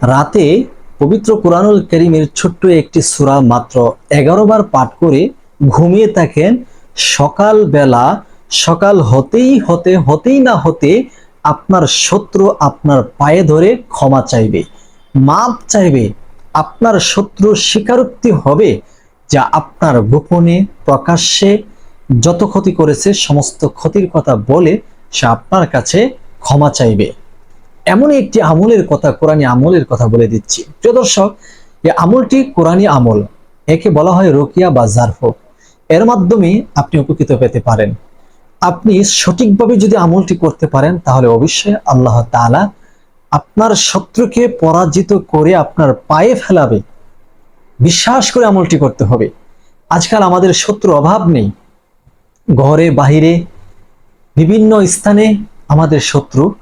রাতে পবিত্র কোরআনুল করিমের ছোট্ট একটি সূরা মাত্র এগারো বার পাঠ করে ঘুমিয়ে থাকেন। সকালবেলা সকাল হতেই হতে, হতেই না হতে আপনার শত্রু আপনার পায়ে ধরে ক্ষমা চাইবে, মাপ চাইবে। আপনার শত্রু স্বীকারোক্তি হবে যা আপনার গোপনে প্রকাশ্যে যত ক্ষতি করেছে, সমস্ত ক্ষতির কথা বলে সে আপনার কাছে ক্ষমা চাইবে। এমন একটি আমলের কথা, কোরআনী আমলের কথা বলে দিচ্ছি। প্রিয় দর্শক, এই আমলটি কোরআনী আমল, একে বলা হয় রোকিয়া বা জারফ। এর মাধ্যমে আপনি উপকৃত পেতে পারেন। আপনি সঠিকভাবে যদি আমলটি করতে পারেন, তাহলে অবশ্যই আল্লাহ তাআলা আপনার শত্রুকে পরাজিত করে আপনার পায়ে ফেলাবে। বিশ্বাস করে আমলটি করতে হবে। আজকাল আমাদের শত্রু অভাব নেই। ঘরে, বাহিরে, বিভিন্ন স্থানে আমাদের শত্রু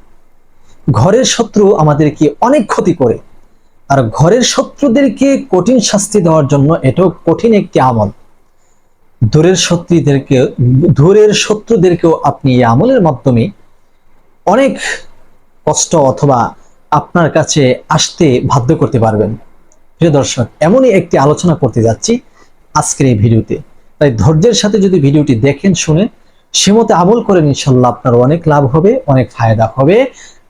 ঘরের শত্রু আমাদেরকে অনেক ক্ষতি করে। আর ঘরের শত্রুদেরকে কঠিন শাস্তি দেওয়ার জন্য এটাও কঠিন একটি আমল। দূরের শত্রুদেরকে, দূরের শত্রুদেরকেও আপনি এই আমলের মাধ্যমে অনেক কষ্ট অথবা আপনার কাছে আসতে বাধ্য করতে পারবেন। প্রিয় দর্শক, এমনই একটি আলোচনা করতে যাচ্ছি আজকের এই ভিডিওতে। তাই ধৈর্যের সাথে যদি ভিডিওটি দেখেন, শুনে সে মতে আমল করেন ইনশাল্লাহ আপনার অনেক লাভ হবে, অনেক ফায়দা হবে।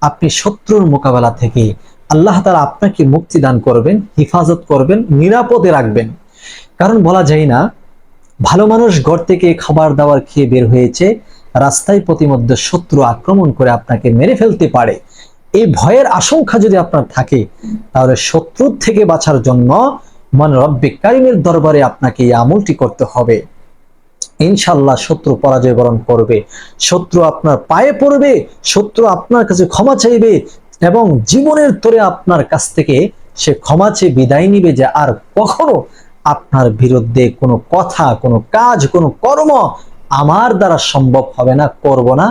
আপনি শত্রুর মোকাবেলা থেকে আল্লাহ তারা আপনাকে মুক্তি দান করবেন, হিফাজত করবেন, নিরাপদে রাখবেন। কারণ বলা যায় না, ভালো মানুষ ঘর থেকে খাবার দাবার খেয়ে বের হয়েছে, রাস্তায় প্রতিমধ্যে শত্রু আক্রমণ করে আপনাকে মেরে ফেলতে পারে। এই ভয়ের আশঙ্কা যদি আপনার থাকে, তাহলে শত্রুর থেকে বাঁচার জন্য মন রব্বে কারিমের দরবারে আপনাকে এই আমলটি করতে হবে। ইনশাল্লাহ শত্রু পরাজয় বরণ করবে। শত্রু আপনার পায়ে পড়বে, শত্রু আপনার কাছে ক্ষমা চাইবে এবং জীবনের তোরে আপনার কাছ থেকে সে ক্ষমা চেয়ে বিদায় নিবে যে আর কখনো আপনার বিরুদ্ধে কোনো কথা, কোনো কাজ, কোনো কর্ম আমার দ্বারা সম্ভব হবে না, করব না।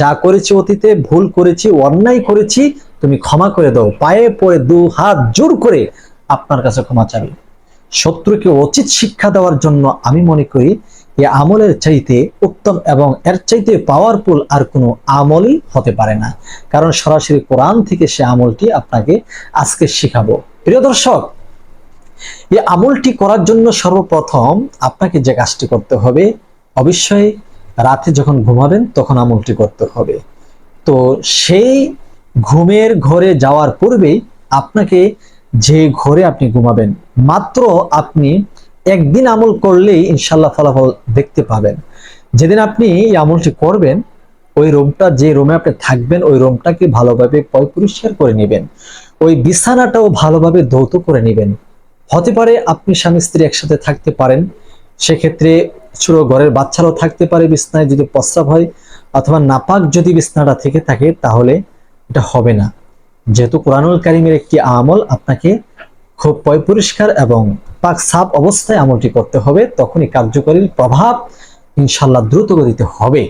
যা করেছি অতীতে, ভুল করেছি, অন্যায় করেছি, তুমি ক্ষমা করে দাও। পায়ে পড়ে দু হাত জোর করে আপনার কাছে ক্ষমা চাবে। শত্রুকে উচিত শিক্ষা দেওয়ার জন্য আমি মনে করি এই আমলের চাইতে উত্তম এবং এর চাইতে পাওয়ারফুল আর কোনো আমলই হতে পারে না। কারণ সরাসরি কোরআন থেকে সে আমলটি আপনাকে আজকে শিখাবো। প্রিয় দর্শক এই আমলটি করার জন্য সর্বপ্রথম আপনাকে যে কাজটি করতে হবে, অবশ্যই রাতে যখন ঘুমাবেন তখন আমলটি করতে হবে। তো সেই ঘুমের ঘরে যাওয়ার পূর্বেই আপনাকে যে ঘরে আপনি ঘুমাবেন, মাত্র আপনি একদিন আমল করলেই ইনশাল্লাহ ফলাফল দেখতে পাবেন। যেদিন আপনি এই আমলটি করবেন, ওই রুমটা, যে রুমে আপনি থাকবেন, ওই রুমটাকে ভালোভাবে পয় পরিষ্কার করে নেবেন। ওই বিছানাটাও ভালোভাবে ধৌত করে নেবেন। হতে পারে আপনি স্বামী স্ত্রী একসাথে থাকতে পারেন, সেক্ষেত্রে ছোট ঘরের বাচ্চারাও থাকতে পারে বিছনায় যদি প্রস্রাব হয়, অথবা নাপাক যদি বিছনাটা থেকে থাকে, তাহলে এটা হবে না। যেহেতু কোরআনুল কারিমের একটি আমল আপনাকে খুব পয় পরিষ্কার এবং পাক সাপ অবস্থায় আমলটি করতে হবে, তখনই কার্যকরী প্রভাব ইনশাল্লাহ দ্রুত গতিতে হবে।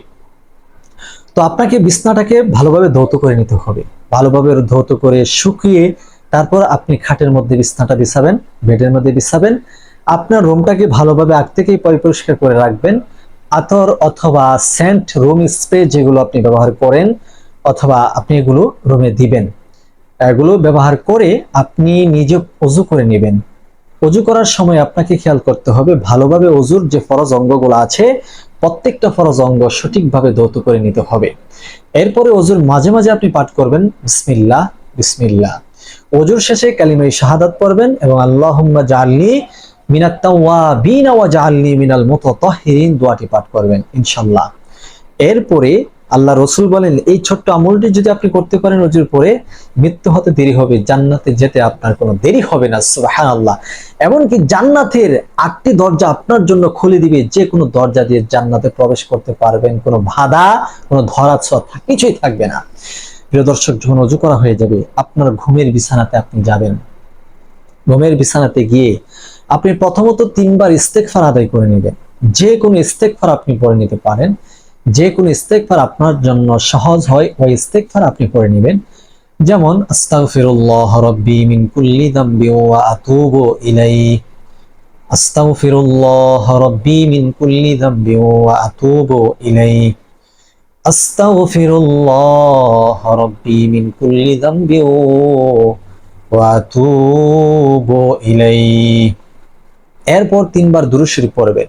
তো আপনাকে বিছনাটাকে ভালোভাবে ধৌত করে নিতে হবে। ভালোভাবে ধৌত করে শুকিয়ে তারপর আপনি খাটের মধ্যে বিছনাটা বিছাবেন, বেডের মধ্যে বিছাবেন। আপনার রুমটাকে ভালোভাবে আগ থেকেই পরিষ্কার করে রাখবেন। আতর অথবা সেন্ট রুম স্প্রে যেগুলো আপনি ব্যবহার করেন অথবা আপনি এগুলো রুমে দিবেন। এগুলো ব্যবহার করে আপনি নিজে অজু করে নেবেন। অজু করার সময় আপনাকে খেয়াল করতে হবে ভালোভাবে অজুর যে ফরজ অঙ্গগুলো আছে, প্রত্যেকটা ফরজ অঙ্গ সঠিকভাবে ধৌত করে নিতে হবে। এরপরে অজুর মাঝে মাঝে আপনি পাঠ করবেন, বিসমিল্লাহ বিসমিল্লাহ। অজুর শেষে কালিমাই শাহাদাত পড়বেন এবং আল্লাহুম্মা জাআলনি মিনাত তাওয়াবিন ওয়া জাআলনি মিনাল মুতাতাহহিরিন দোয়াটি পাঠ করবেন, ইনশাআল্লাহ। এরপরে আল্লাহ রসুল বলেন, এই ছোট্ট আমলটি যদি আপনি করতে পারেন অজুর পরে, মৃত্যু হতে দেরি হবে, জান্নাতে যেতে আপনার কোনো দেরি হবে না সুবাহান আল্লাহ এমনকি জান্নাতের আটটি দরজা আপনার জন্য খুলে দিবে, যে কোনো দরজা দিয়ে জান্নাতে প্রবেশ করতে পারবেন, কোনো বাধা, কোনো ধরা ছোঁয়া কিছুই থাকবে না। প্রিয় দর্শক, যখন অজু করা হয়ে যাবে, আপনার ঘুমের বিছানাতে আপনি যাবেন। ঘুমের বিছানাতে গিয়ে আপনি প্রথমত তিনবার ইস্তেকফার আদায় করে নেবেন। যে কোনো ইস্তেকফার আপনি পড়ে নিতে পারেন। যে কোনো ইস্তেকফার আপনার জন্য সহজ হয়, ওই ইস্তেকফার আপনি করে নেবেন। যেমন, আস্তাগফিরুল্লাহ রাব্বি মিন কুল্লি দাম্বি ওয়া আতুবু ইলাই আস্তাগফিরুল্লাহ রাব্বি মিন কুল্লি দাম্বি ওয়া আতুবু ইলাই আস্তাগফিরুল্লাহ রাব্বি মিন কুল্লি দাম্বি ওয়া আতুবু ইলাই এরপর তিনবার দুরুদ শরীফ পড়বেন।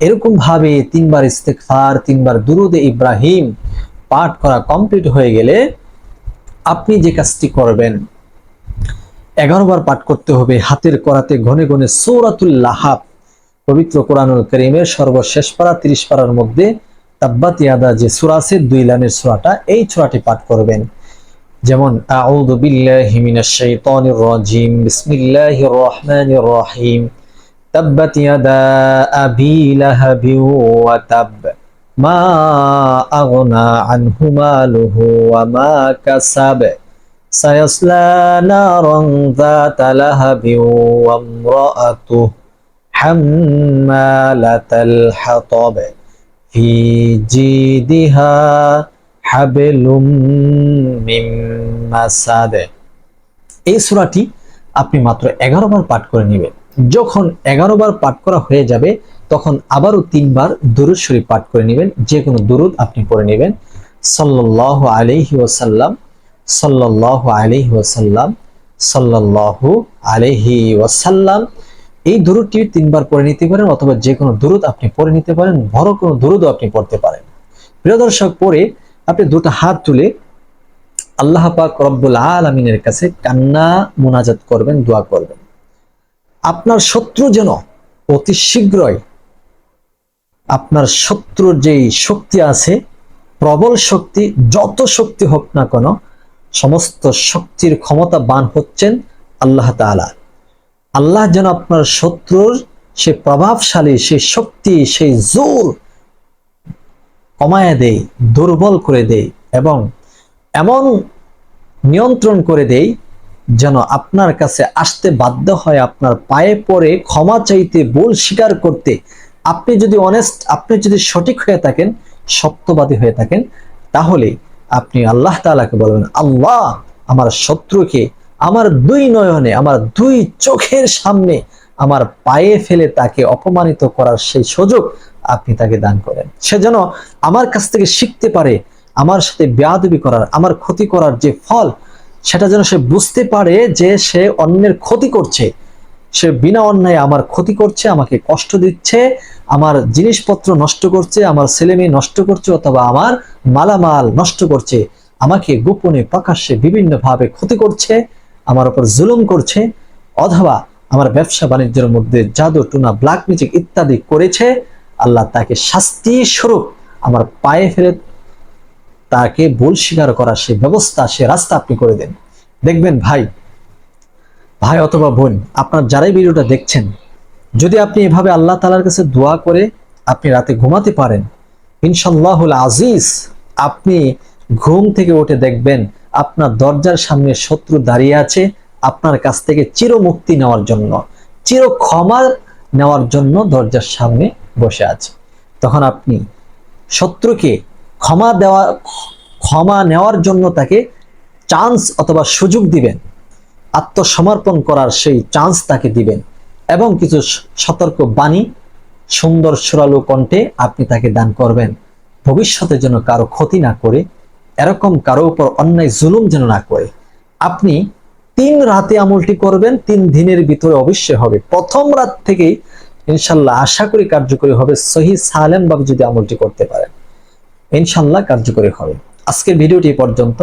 এরকম ভাবে তিনবার ইস্তেকফার তিনবার দুরুদে ইব্রাহিম পাঠ করা কমপ্লিট হয়ে গেলে আপনি যে কাজটি করবেন এগারো বার পাঠ করতে হবে হাতের করাতে ঘনে ঘনে সৌরাতুল লাহাব, পবিত্র কোরআনুল করিমের সর্বশেষ পারা, তিরিশ পারার মধ্যে তাব্বাত ইয়াদা যে সুরা আছে, দুই লাইনের সুরাটা, এই সুরাটি পাঠ করবেন। যেমন, আউযু বিল্লাহি মিনাশ শাইতানির রাজিম, বিসমিল্লাহির রহমানির রহিম। তাব্বাত ইয়াদা আবি লাহাবি ওয়া তাব মা আগনা আনহু মালুহু ওয়া মা কাসাব সায়াসলা নারান যাতা লাহাবি ওয়া ইমরাআতুহু হাম্মালাতাল হাতাব في جيدها حبل من مسد এই সূরাটি আপনি মাত্র এগারো বার পাঠ করে নেবেন যখন এগারো বার পাঠ করা হয়ে যাবে, তখন আবারও তিনবার দুরুদ শরীফ পাঠ করে নেবেন, যে কোনো দুরুদ আপনি পড়ে নেবেন। সাল্লাল্লাহু আলাইহি ওয়াসাল্লাম, সাল্লাল্লাহু আলাইহি ওয়াসাল্লাম, সাল্লাল্লাহু আলাইহি ওয়াসাল্লাম। এই দুরুদটি তিনবার পড়ে নিতে পারেন অথবা যে কোনো দুরুদ আপনি পড়ে নিতে পারেন, বড় কোনো দুরুদও আপনি পড়তে পারেন। প্রিয় দর্শক, পড়ে আপনি দুটো হাত তুলে আল্লাহ পাক রব্বুল আলমিনের কাছে কান্না, মোনাজাত করবেন, দোয়া করবেন। আপনার শত্রু যেন অতি শীঘ্রই আপনার শত্রুর যেই শক্তি আছে, প্রবল শক্তি, যত শক্তি হোক না কেন, সমস্ত শক্তির ক্ষমতা বান হচ্ছেন আল্লাহ তাআলা। আল্লাহ যেন আপনার শত্রুর সে প্রভাবশালী সেই শক্তি, সেই জোর কমায় দেয়, দুর্বল করে দেয় এবং এমন নিয়ন্ত্রণ করে দেয় যেন আপনার কাছে আসতে বাধ্য হয়, আপনার পায়ে পড়ে ক্ষমা চাইতে, ভুল স্বীকার করতে। আপনি যদি অনেস্ট আপনি যদি সঠিক হয়ে থাকেন, সত্যবাদী হয়ে থাকেন, তাহলে আপনি আল্লাহ তালাকে বলবেন, আল্লাহ, আমার শত্রুকে, আমার দুই নয়নে, আমার দুই চোখের সামনে, আমার পায়ে ফেলে তাকে অপমানিত করার সেই সুযোগ আপনি তাকে দান করেন। সে যেন আমার কাছ থেকে শিখতে পারে, আমার সাথে বেয়াদবি করার, আমার ক্ষতি করার যে ফল সেটা যেন সে বুঝতে পারে যে সে অন্যের ক্ষতি করছে। সে বিনা অন্যায় আমার ক্ষতি করছে, আমাকে কষ্ট দিচ্ছে, আমার জিনিসপত্র নষ্ট করছে, আমার ছেলে মেয়ে নষ্ট করছে অথবা আমার মালামাল নষ্ট করছে, আমাকে গোপনে, প্রকাশ্যে, বিভিন্নভাবে ক্ষতি করছে, আমার উপর জুলুম করছে, অথবা আমার ব্যবসা বাণিজ্যের মধ্যে জাদু, টুনা ব্ল্যাক মিউজিক ইত্যাদি করেছে, আল্লাহ তাকে শাস্তি স্বরূপ আমার পায়ে ফেলে তাকে ভুল স্বীকার করার সে ব্যবস্থা, সে রাস্তা আপনি করে দেন। দেখবেন ভাই ভাই অথবা বোন, আপনার যারাই ভিডিওটা দেখছেন, যদি আপনি এভাবে আল্লাহ তালার কাছে দোয়া করে আপনি রাতে ঘুমাতে পারেন ইনশাল্লাহুল আজিজ, আপনি ঘুম থেকে উঠে দেখবেন আপনার দরজার সামনে শত্রু দাঁড়িয়ে আছে আপনার কাছ থেকে চির মুক্তি নেওয়ার জন্য চির ক্ষমা নেওয়ার জন্য দরজার সামনে বসে আছে। তখন আপনি শত্রুকে ক্ষমা দেওয়া ক্ষমা নেওয়ার জন্য তাকে চান্স অথবা সুযোগ দিবেন। আত্মসমর্পণ করার সেই চান্স তাকে দিবেন। এবং কিছু সতর্ক বাণী, সুন্দর সুরালু কণ্ঠে আপনি তাকে দান করবেন। ভবিষ্যতে যেন কারও ক্ষতি না করে, এরকম কারও উপর অন্যায়, জুলুম যেন না করে। আপনি তিন রাতে আমলটি করবেন, তিন দিনের ভিতরে অবশ্যই হবে। প্রথম রাত থেকেই ইনশাল্লাহ আশা করি কার্যকরী হবে, সহি সালেম ভাবে যদি আমলটি করতে পারেন। ইনশাল্লাহ কার্যকরী হবে। আজকের ভিডিওটি পর্যন্ত।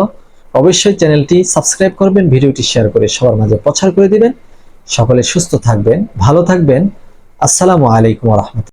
অবশ্যই চ্যানেলটি সাবস্ক্রাইব করবেন, ভিডিওটি শেয়ার করে সবার মাঝে প্রচার করে দিবেন। সকলে সুস্থ থাকবেন, ভালো থাকবেন। আসসালামু আলাইকুম রহমতুল্লাহ।